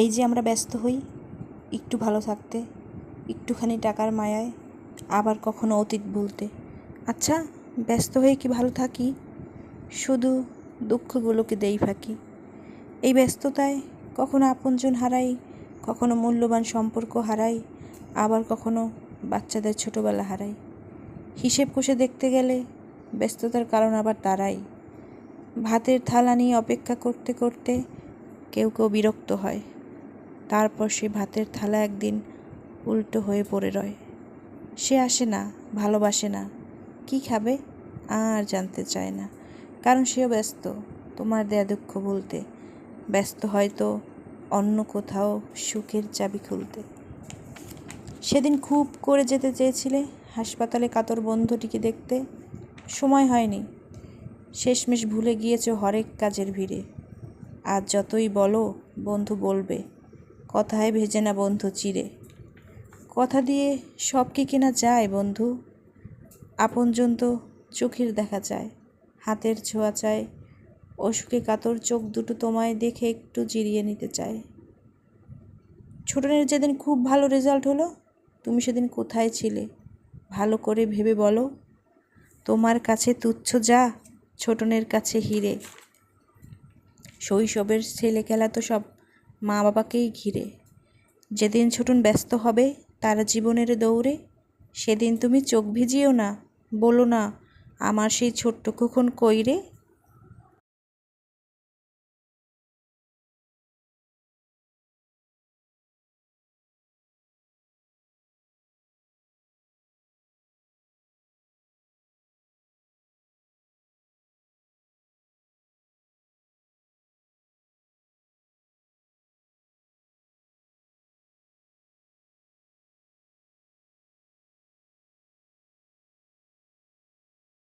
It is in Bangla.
এই যে আমরা ব্যস্ত হই, একটু ভালো থাকতে, একটুখানি টাকার মায়ায়, আবার কখনো অতীত ভুলতে আচ্ছা ব্যস্ত হয়ে কি ভালো থাকি? শুধু দুঃখগুলোকে দেই ফাঁকি। এই ব্যস্ততায় কখনো আপনজন হারাই, কখনো মূল্যবান সম্পর্ক হারাই, আবার কখনো বাচ্চাদের ছোটোবেলা হারাই। হিসেব কষে দেখতে গেলে ব্যস্ততার কারণ আবার তারাই। ভাতের থালা নিয়ে অপেক্ষা করতে করতে কেউ কেউ বিরক্ত হয়। তারপর সে ভাতের থালা একদিন উল্টো হয়ে পড়ে রয়। সে আসে না, ভালোবাসে না। কি খাবে? আর জানতে চায় না। কারণ সেও ব্যস্ত। তোমার দেয়া দুঃখ বলতে ব্যস্ত হয়তো অন্য কোথাও সুখের চাবি খুলতে। সেদিন খুব করে যেতে চেয়েছিলে হাসপাতালে কাতর বন্ধুটিকে দেখতে। সময় হয়নি। শেষমেশ ভুলে গিয়েছো হরেক কাজের ভিড়ে। আর যতই বলো, বন্ধু বলবে। কথায় ভেজে না বন্ধু চিরে কথা দিয়ে সব কি কেনা যায় বন্ধু। আপনজন তো চোখের দেখা চায়, হাতের ছোঁয়া চায়। অসুখে কাতর চোখ দুটো তোমায় দেখে একটু জিরিয়ে নিতে চায়। ছোটনের যেদিন খুব ভালো রেজাল্ট হলো, তুমি সেদিন কোথায় ছিলে? ভালো করে ভেবে বলো। তোমার কাছে তুচ্ছ যা, ছোটনের কাছে হিরে। শৈশবের ছেলে খেলা তো সব মা বাবাকেই ঘিরে। যেদিন ছুটুন ব্যস্ত হবে তার জীবনের দৌড়ে, সেদিন তুমি চোখ ভিজিও না, বলো না, আমার সেই ছোট্ট কখন কইরে